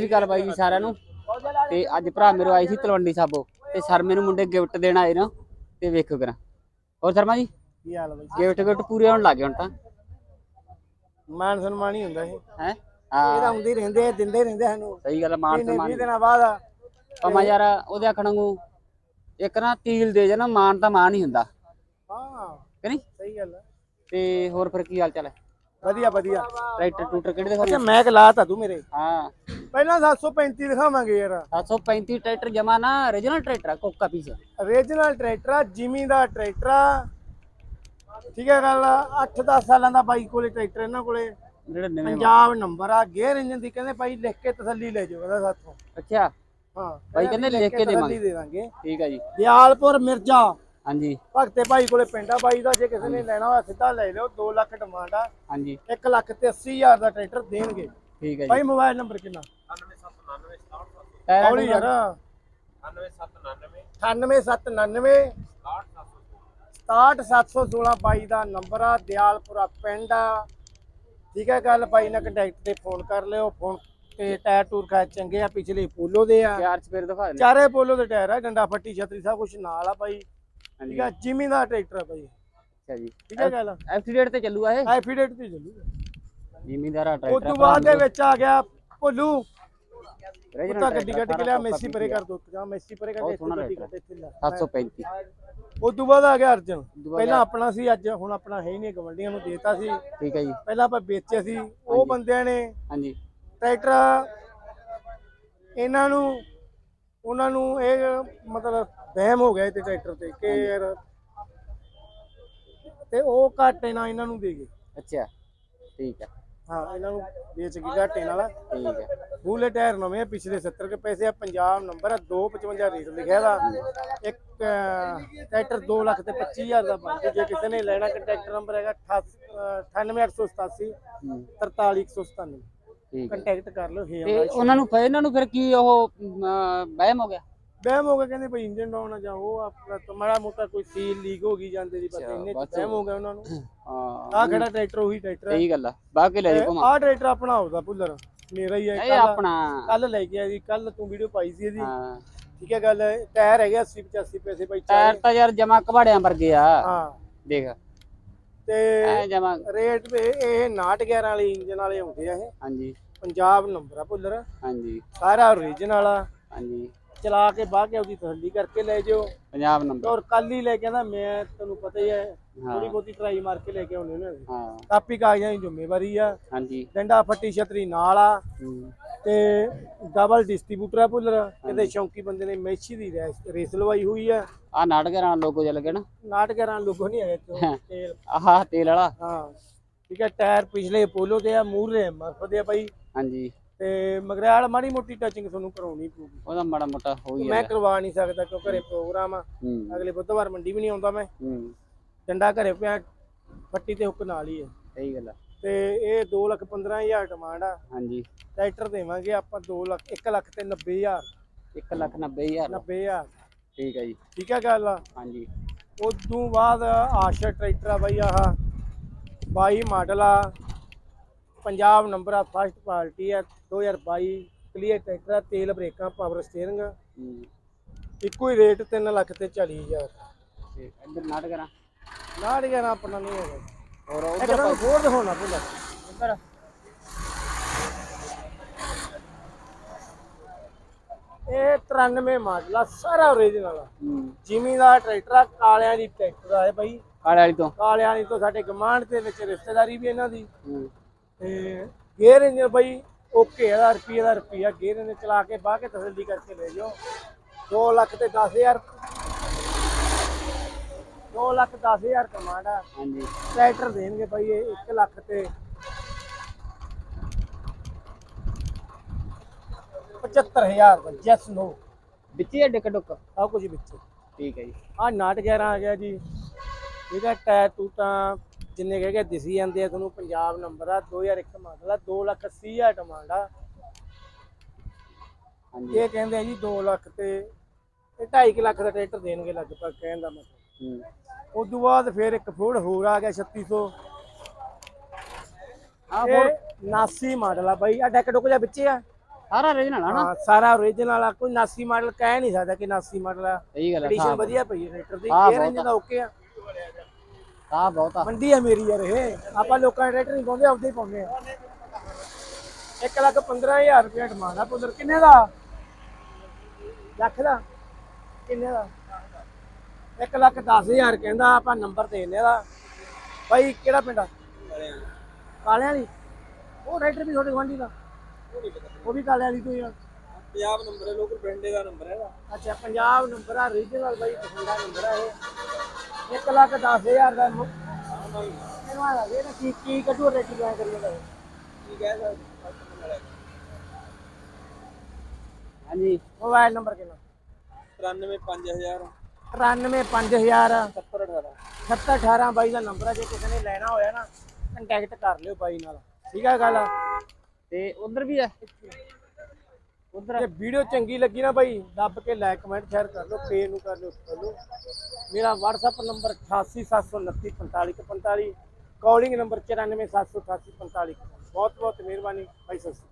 ਸ਼੍ਰੀ ਅਕਾਲ ਬਾਈ ਜੀ ਸਾਰਿਆਂ ਨੂੰ। ਤੇ ਅੱਜ ਭਰਾ ਮੇਰੇ ਆਏ ਸੀ ਤਲਵੰਡੀ ਸਾਬੋ। ਤੇ ਸਰ ਮੈਨੂੰ ਮੁੰਡੇ ਗਿਫਟ ਦੇਣ ਆਏ ਨਾ ਤੇ ਵੇਖੋ ਕਰਾਂ ਹੋਰ ਸ਼ਰਮਾ ਜੀ? ਕੀ ਹਾਲ ਬਾਈ ਗਿਫਟ ਗਿਫਟ ਪੂਰੇ ਹੋਣ ਲੱਗੇ ਹੁਣ ਤਾਂ। ਮਾਨ ਸਨਮਾਨ ਹੀ ਹੁੰਦਾ ਇਹ। ਹੈ? ਇਹ ਤਾਂ ਹਾਂ। ਹੁੰਦੇ ਹੀ ਰਹਿੰਦੇ ਆ, ਦਿੰਦੇ ਹੀ ਰਹਿੰਦੇ ਸਾਨੂੰ। ਸਹੀ ਗੱਲ ਮਾਨ ਮਹੀਨੇ 20 ਸਨਮਾਨ। ਦਿਨਾਂ ਬਾਅਦ ਆ। ਪਮਾ ਯਾਰ ਉਹਦੇ ਆਖਣ ਨੂੰ ਇੱਕ ਨਾ ਤੀਲ ਦੇ ਜਨਾ ਮਾਨ ਤਾਂ ਮਾਨ ਹੀ ਹੁੰਦਾ। ਹਾਂ। ਕਿ ਨਹੀਂ? ਸਹੀ ਗੱਲ ਤੇ ਹੋਰ ਫਿਰ ਕੀ ਹਾਲ ਚਾਲ ਹੈ ਵਧੀਆ ਵਧੀਆ। ਟਰੈਕਟਰ ਟੂਟਰ ਕਿਹੜੇ ਅੱਛਾ ਦਿਖਾਉਣੇ ਮੈਂ ਕਲਾਤਾ ਤੂੰ ਮੇਰੇ। ਹਾਂ। ਪਹਿਲਾਂ 735 ਦਿਖਾਵਾਂਗੇ ਯਾਰ। 735 ਟਰੈਕਟਰ ਜਮਾ ਨਾ origignal ਟਰੈਕਟਰ ਕੋਕਾ ਪੀਸ। ਓਰੀਜਨਲ ਟਰੈਕਟਰ ਜਿਮੀ ਦਾ ਟਰੈਕਟਰ ਠੀਕ ਹੈ ਗੱਲ 8-10 ਸਾਲਾਂ ਦਾ ਬਾਈ ਕੋਲੇ ਟਰੈਕਟਰ ਇਹਨਾਂ ਕੋਲੇ। ਜਿਹੜੇ ਨਵੇਂ ਪੰਜਾਬ ਨੰਬਰ ਆ ਗੇਅਰ ਇੰਜਨ ਦੀ ਕਹਿੰਦੇ ਭਾਈ ਲਿਖ ਕੇ ਤਸੱਲੀ ਲੈ ਜਾਓ ਕਹਿੰਦਾ ਸਾਥੋਂ। ਅੱਛਾ। ਹਾਂ ਬਾਈ ਕਹਿੰਦੇ ਲਿਖ ਕੇ ਦੇਵਾਂਗੇ। ਠੀਕ ਆ ਜੀ। ਦਿਆਲਪੁਰ ਮਿਰਜ਼ਾ। ਹਾਂਜੀ। ਭਗਤੇ ਭਾਈ ਕੋਲੇ ਪਿੰਡਾ ਬਾਈ ਦਾ ਜੇ ਕਿਸੇ ਨੇ ਲੈਣਾ ਹੋਇਆ ਸਿੱਧਾ ਲੈ ਲਿਓ 2 ਲੱਖ ਡਿਮਾਂਡ ਆ। ਹਾਂਜੀ। 1 ਲੱਖ ਤੇ 80 ਹਜ਼ਾਰ ਦਾ ਟਰੈਕਟਰ ਦੇਣਗੇ। ਠੀਕ ਹੈ ਜੀ। ਭਾਈ ਮੋਬਾਈਲ ਨੰਬਰ ਕਿੰਨਾ? ਟਾਇਰਾਂ ਹੌਲੀ ਯਾਰ। 98799 67716 ਬਾਈ ਦਾ ਨੰਬਰ ਆ ਦਿਆਲਪੁਰਾ ਪਿੰਡ ਆ। ਠੀਕ ਹੈ ਗੱਲ ਬਾਈ ਨਾਲ ਕੰਟੈਕਟ ਤੇ ਫੋਨ ਕਰ ਲਿਓ। ਫੋਨ ਤੇ ਟਾਇਰ ਟੂਰ ਖਾ ਚੰਗੇ ਆ ਪਿਛਲੇ ਪੋਲੋ ਦੇ ਆ। ਚਾਰ ਦਿਖਾ ਪੋਲੋ ਦੇ ਟਾਇਰ ਆ ਡੰਡਾ ਫੱਟੀ ਛਤਰੀ ਸਭ ਕੁਝ ਨਾਲ ਆ ਬਾਈ। ਠੀਕ ਆ ਜਿਮੀ ਦਾ ਟਰੈਕਟਰ ਆ ਬਾਈ ਅੱਛਾ ਜੀ। ਠੀਕ ਹੈ ਗੱਲ? ਐਕਸੀਡੈਂਟ ਤੇ ਚੱਲੂਗਾ ਇਹ? ਐਫੀਡੇਟ ਤੇ ਚੱਲੂਗਾ ਜ਼ਿਮੀਂਦਾਰਾ ਉਸ ਟਰੈਕਟਰ ਤੋਂ ਬਾਅਦ ਦੇ ਵਿੱਚ ਆ ਗਿਆ ਭੋਲੂ। ਉੱਤਾ ਗੱਡੀ ਕੱਢ ਕੇ ਲਿਆ ਮੈਸੀ ਪਰੇ ਕਰ ਦੋ ਜਾਂ ਮੈਸੀ ਪਰੇ ਕਰ ਦੇ ਇੱਥੇ ਗੱਡੀ। ਕੱਢ ਇੱਥੇ ਲੈ। 735 ਉਸ ਤੋਂ ਬਾਅਦ ਆ ਗਿਆ ਅਰਜਨ। ਪਹਿਲਾਂ ਆਪਣਾ ਸੀ ਅੱਜ ਹੁਣ ਆਪਣਾ ਹੈ ਹੀ ਨਹੀਂ ਗਵੰਡੀਆਂ ਨੂੰ ਦੇਤਾ ਸੀ। ਠੀਕ ਹੈ ਜੀ। ਪਹਿਲਾਂ ਆਪਾਂ ਵੇਚਿਆ ਸੀ ਉਹ ਬੰਦਿਆਂ ਨੇ। ਹਾਂਜੀ। ਟਰੈਕਟਰ ਇਹਨਾਂ ਨੂੰ ਉਹਨਾਂ ਨੂੰ ਇਹ ਮਤਲਬ ਵਹਿਮ ਹੋ ਗਿਆ ਇਹ ਤੇ ਟਰੈਕਟਰ ਤੇ ਕਿ ਯਾਰ ਤੇ ਉਹ ਘਾਟੇ ਨਾਲ ਇਹਨਾਂ ਨੂੰ ਦੇ ਗਏ। ਅੱਛਾ ਠੀਕ ਹੈ ਹਾਂ ਇਹਨਾਂ ਨੂੰ ਵੇਚ ਕੇ ਘਾਟੇ ਨਾਲ। ਠੀਕ ਹੈ ਬੂਲੇ ਟਾਇਰ ਨਵੇਂ ਆ ਪਿਛਲੇ 70 ਕੇ ਪੈਸੇ ਆ ਪੰਜਾਬ ਨੰਬਰ ਆ 255 ਰੇਟ ਲਿਖਿਆ ਦਾ ਇੱਕ ਟਰੈਕਟਰ 2 ਲੱਖ ਤੇ 25000 ਦਾ ਬਣਦਾ ਜੇ ਕਿਸੇ ਨੇ ਲੈਣਾ ਕੰਟੈਕਟ ਨੰਬਰ ਹੈਗਾ 98887 ਹੂੰ, 43197 ਠੀਕ ਕੰਟੈਕਟ ਕਰ ਲਓ ਹੇ ਤੇ ਉਹਨਾਂ ਨੂੰ ਫਿਰ ਇਹਨਾਂ ਨੂੰ ਫਿਰ ਕੀ ਉਹ ਵਹਿਮ ਹੋ ਗਿਆ? ਬਹਿਮ ਹੋ ਗਿਆ ਕਹਿੰਦੇ ਭਾਈ ਇੰਜਨ ਡਾਊਨ ਆ ਜਾਂ ਉਹ ਆਪਣਾ ਤਾਂ ਮਾੜਾ ਮੋਟਾ ਕੋਈ ਸੀਲ ਲੀਕ ਹੋ ਗਈ ਜਾਂਦੇ ਦੀ ਬਸ ਇੰਨੇ ਚ ਬਸ। ਬਹਿਮ ਹੋ ਗਿਆ ਉਹਨਾਂ ਨੂੰ। ਹਾਂ। ਆਹ ਖੜਾ ਟਰੈਕਟਰ ਉਹੀ ਟਰੈਕਟਰ ਸਹੀ ਗੱਲ ਆ ਬਾਕੀ ਲੈ ਜਾ ਘੁਮਾ। ਆਹ ਟਰੈਕਟਰ ਆਪਣਾ ਆਉਦਾ ਭੁੱਲਰ। ਮੇਰਾ ਹੀ ਹੈ ਇਹ ਆਪਣਾ। ਕੱਲ ਲੈ ਕੇ ਆਇਆ ਕੱਲ ਤੂੰ ਵੀਡੀਓ ਪਾਈ ਸੀ ਇਹਦੀ। ਹਾਂ। ਠੀਕ ਹੈ ਗੱਲ ਟਾਇਰ ਹੈਗੇ 80 85 ਪੈਸੇ ਬਾਈ ਟਾਇਰ ਤਾਂ ਯਾਰ ਜਮਾ ਕਬਾੜਿਆਂ ਵਰਗੇ ਆ। ਹਾਂ। ਦੇਖ। ਤੇ ਐ ਜਮਾ ਰੇਟ ਵੀ ਇਹ 911 ਵਾਲੀ ਇੰਜਨ ਵਾਲੇ ਆਉਂਦੇ ਆ ਇਹ। ਹਾਂਜੀ। ਪੰਜਾਬ ਨੰਬਰ ਆ ਭੁੱਲਰ। ਹਾਂਜੀ। ਸਾਰਾ ਓਰੀਜਨਲ ਆ। ਹਾਂਜੀ। ਚਲਾ ਕੇ ਬਾਹ ਕੇ ਉਹਦੀ ਤਸੱਲੀ ਕਰਕੇ ਲੈ ਜਿਓ। ਪੰਜਾਬ ਨੰਬਰ। ਔਰ ਕੱਲ ਹੀ ਲੈ ਕੇ ਆਂਦਾ ਮੈਂ ਤੈਨੂੰ ਪਤਾ ਹੀ ਹੈ। ਥੋੜੀ ਬਹੁਤੀ ਟਰਾਈ ਮਾਰ ਕੇ ਲੈ ਕੇ ਆਉਣੇ ਨੇ ਹਾਂ। ਕਾਪੀ ਕਾਗਜ਼ਾਂ ਦੀ ਜ਼ਿੰਮੇਵਾਰੀ ਆ। ਹਾਂਜੀ। ਡੰਡਾ ਫੱਟੀ ਛਤਰੀ ਨਾਲ ਆ। ਤੇ ਡਬਲ ਡਿਸਟ੍ਰੀਬਿਊਟਰ ਆ ਭੁੱਲਰ। ਕਿਤੇ ਸ਼ੌਂਕੀ ਬੰਦੇ ਨੇ ਮੈਚੀ ਦੀ ਰੇਸ ਲਵਾਈ ਹੋਈ ਆ। ਆ ਨਾਟਕਰਾਂ ਲੋਗੋ ਜਿਹਾ ਲੱਗੇ ਨਾ। ਨਾਟਕਰਾਂ ਲੋਗੋ ਨਹੀਂ ਹੈਗਾ ਇੱਥੇ। ਤੇ ਆਹ ਤੇਲ ਵਾਲਾ। ਹਾਂ। ਠੀਕ ਹੈ ਟਾਇਰ ਪਿਛਲੇ ਪੋਲੋ ਦੇ ਆ ਮੂਹਰੇ ਮਰਫ ਦੇ ਆ ਬਾਈ। ਹਾਂਜੀ। ਤੇ ਮਗਰਿਆਲ ਮਾੜੀ ਮੋਟੀ ਟੱਚਿੰਗ ਤੁਹਾਨੂੰ ਕਰਾਉਣੀ ਪਊਗੀ। ਉਹਦਾ ਮਾੜਾ ਮੋਟਾ ਹੋ ਹੀ ਮੈਂ ਕਰਵਾ ਨਹੀਂ ਸਕਦਾ ਕਿਉਂ ਘਰੇ ਪ੍ਰੋਗਰਾਮ ਆ। ਹੂੰ। ਅਗਲੇ ਬੁੱਧਵਾਰ ਮੰਡੀ ਵੀ ਨਹੀਂ ਆਉਂਦਾ ਮੈਂ। ਹੂੰ। ਡੰਡਾ ਘਰੇ ਪਿਆ ਫੱਟੀ ਤੇ ਹੁੱਕ ਨਾਲ ਹੀ ਹੈ ਸਹੀ ਗੱਲ ਆ। ਤੇ ਇਹ 2 ਲੱਖ 15000 ਡਿਮਾਂਡ ਆ। ਹਾਂਜੀ। ਟਰੈਕਟਰ ਦੇਵਾਂਗੇ ਆਪਾਂ 2 ਲੱਖ 1 ਲੱਖ ਤੇ 90000 1 ਲੱਖ 90 ਹਜ਼ਾਰ। 90000 ਠੀਕ ਹੈ ਜੀ। ਠੀਕ ਹੈ ਗੱਲ ਆ? ਹਾਂਜੀ। ਉਦੋਂ ਬਾਅਦ ਆਸ਼ਰ ਟਰੈਕਟਰ ਆ ਬਾਈ ਆਹ। 22 ਮਾਡਲ ਆ। ਪੰਜਾਬ ਨੰਬਰ ਆ ਫਸਟ ਪਾਰਟੀ ਆ 2022 ਕਲੀਅਰ ਟਰੈਕਟਰ ਆ ਤੇਲ ਬ੍ਰੇਕਾਂ ਪਾਵਰ ਸਟੀਅਰਿੰਗ ਹੂੰ। ਇੱਕੋ ਹੀ ਰੇਟ 3 ਲੱਖ ਤੇ 40000 ਤੇ ਇੱਧਰ ਨਾਟਕਰਾਂ ਨਾ ਡਿਆ ਆਪਣਾ ਨਹੀਂ ਹੈਗਾ। ਹੋਰ ਇਹ ਉਧਰ ਹੋਰ ਦਿਖਾਉਣਾ ਭੁੱਲਾ ਉਧਰ ਇਹ 93 ਮਾਡਲ ਆ ਸਾਰਾ ਓਰੀਜਨਲ ਆ। ਹੂੰ। ਜਿਮੀ ਦਾ ਟਰੈਕਟਰ ਆ ਕਾਲਿਆਂ ਦੀ ਟਰੈਕਟਰ ਆ ਇਹ ਬਾਈ। ਕਾਲੇ ਵਾਲੀ ਤੋਂ। ਕਾਲਿਆਂ ਵਾਲੀ ਤੋਂ ਸਾਡੇ ਗਮਾਂਡ ਦੇ ਵਿੱਚ ਰਿਸ਼ਤੇਦਾਰੀ ਵੀ ਇਹਨਾਂ ਦੀ। ਹੂੰ। ਤੇ ਗੇਅਰ ਇੰਜਨ ਬਾਈ ਓਕੇ ਆ ਰੁਪਈਏ ਦਾ ਰੁਪਈਆ। ਗੇਅਰ ਇੰਜਨ ਚਲਾ ਕੇ ਬਾਹ ਕੇ ਤਸੱਲੀ ਕਰਕੇ ਲੈ ਜਾਓ। 2 ਲੱਖ ਤੇ 10000 2 ਲੱਖ 10000 ਕਮਾਂਡ ਆ। ਹਾਂਜੀ। ਟਰੈਕਟਰ ਦੇਣਗੇ ਬਾਈ ਇਹ 1 ਲੱਖ ਤੇ। 75000 ਦਾ ਜੈਸ ਨੋ ਵਿੱਚ ਹੀ ਡਿੱਕ ਡੁੱਕ? ਆ ਕੁਝ ਵਿੱਚ। ਠੀਕ ਹੈ ਜੀ। ਆ ਨਾਟ 11 ਆ ਗਿਆ ਜੀ। ਇਹਦਾ ਟਾਇਰ ਟੂਟਾਂ ਜਿੰਨੇ ਕਹਿ ਕੇ ਦਿਸੀ ਜਾਂਦੇ ਆ ਤੁਹਾਨੂੰ ਪੰਜਾਬ ਨੰਬਰ ਆ 2001 ਮਾਡਲ ਆ 2 ਲੱਖ 80 ਹਜ਼ਾਰ ਡਿਮਾਂਡ ਆ। ਹਾਂਜੀ। ਇਹ ਕਹਿੰਦੇ ਆ ਜੀ 2 ਲੱਖ ਤੇ ਇਹ 2.5 ਲੱਖ ਦਾ ਟਰੈਕਟਰ ਦੇਣਗੇ ਲਗਭਗ ਕਹਿਣ ਦਾ ਮਤਲਬ। ਉਸ ਤੋਂ ਬਾਅਦ ਫਿਰ ਇੱਕ ਫੋੜ ਹੋਰ ਆ ਗਿਆ 3600 ਆ ਇਹ 89 ਮਾਡਲ ਆ ਬਾਈ ਆ ਡੈਕ ਡੁੱਕ ਜਾ ਵਿੱਚੇ ਆ। ਸਾਰਾ ਰੀਜਨਲ ਹਨਾ ਹਾਂ ਸਾਰਾ ਓਰੀਜਨਲ ਆ ਕੋਈ 89 ਮਾਡਲ ਕਹਿ ਨਹੀਂ ਸਕਦਾ ਕਿ 89 ਮਾਡਲ ਆ। ਸਹੀ ਗੱਲ ਆ ਕੰਡੀਸ਼ਨ ਵਧੀਆ ਪਈ ਹੈ ਟਰੈਕਟਰ ਦੀ ਗੇਅਰ ਇੰਜਨ ਦਾ ਓਕੇ ਆ। ਸਾਹ ਬਹੁਤ ਮੰਡੀ ਆ ਮੇਰੀ ਯਾਰ ਇਹ। ਆਪਾਂ ਲੋਕਾਂ ਦੇ ਟਰੈਕਟਰ ਨਹੀਂ ਪਾਉਂਦੇ, ਆਪਦੇ ਹੀ ਪਾਉਂਦੇ ਆ। 1 ਲੱਖ 15000 ਰੁਪਏ ਡਿਮਾਂਡ ਆ ਪੁੱਤਰ। ਕਿੰਨੇ ਦਾ? ਲੱਖ ਦਾ। ਕਿੰਨੇ ਦਾ? 1 ਲੱਖ 10000 ਕਹਿੰਦਾ, ਆਪਾਂ ਨੰਬਰ ਦੇ ਦਿੰਦੇ ਦਾ ਭਾਈ ਕਿਹੜਾ ਪਿੰਡ ਆ? ਕਾਲਿਆਂ ਵਾਲੀ। ਉਹ ਟਰੈਕਟਰ ਵੀ ਤੁਹਾਡੇ ਗਵਾਂਢੀ ਦਾ। ਉਹ ਵੀ ਕਾਲਿਆਂ ਵਾਲੀ ਤੋਂ ਹੀ ਆ। ਪੰਜਾਬ ਨੰਬਰ ਹੈ ਲੋਕਲ ਬ੍ਰਾਂਡੇ ਦਾ ਨੰਬਰ ਹੈ ਅੱਛਾ ਪੰਜਾਬ ਨੰਬਰ ਆ ਰੀਜਨਲ ਬਾਈ ਬਠਿੰਡਾ ਨੰਬਰ ਆ ਇਹ। 1 ਲੱਖ 10000 ਦਾ ਮੁ- ਇਹਨੂੰ ਆ ਇਹ ਨਾ ਕੀ ਕੀ ਕੱਢੂ ਰੇਟੀ ਕਿਆ ਕਰੀਏ ਠੀਕ ਹੈ? ਹਾਂਜੀ ਮੋਬਾਈਲ ਨੰਬਰ ਕਿੰਨਾ 93 5000 93500 70 18 7018 ਬਾਈ ਦਾ ਨੰਬਰ ਆ ਜੇ ਕਿਸੇ ਨੇ ਲੈਣਾ ਹੋਇਆ ਨਾ ਕੰਟੈਕਟ ਕਰ ਲਿਓ ਬਾਈ ਨਾਲ। ਠੀਕ ਆ ਗੱਲ? ਤੇ ਉਧਰ ਵੀ ਉਧਰ ਜੇ ਵੀਡੀਓ ਚੰਗੀ ਲੱਗੀ ਨਾ ਬਾਈ, ਦੱਬ ਕੇ ਲਾਈਕ ਕਮੈਂਟ ਸ਼ੇਅਰ ਕਰ ਲਓ ਪੇਜ ਨੂੰ ਕਰ ਲਓ ਫੋਲੋ ਮੇਰਾ WhatsApp ਨੰਬਰ 88794545 ਕਾਲਿੰਗ ਨੰਬਰ 94788445 ਬਹੁਤ ਬਹੁਤ ਮਿਹਰਬਾਨੀ ਭਾਈ ਸਤਿ ਸ਼੍ਰੀ ਅਕਾਲ।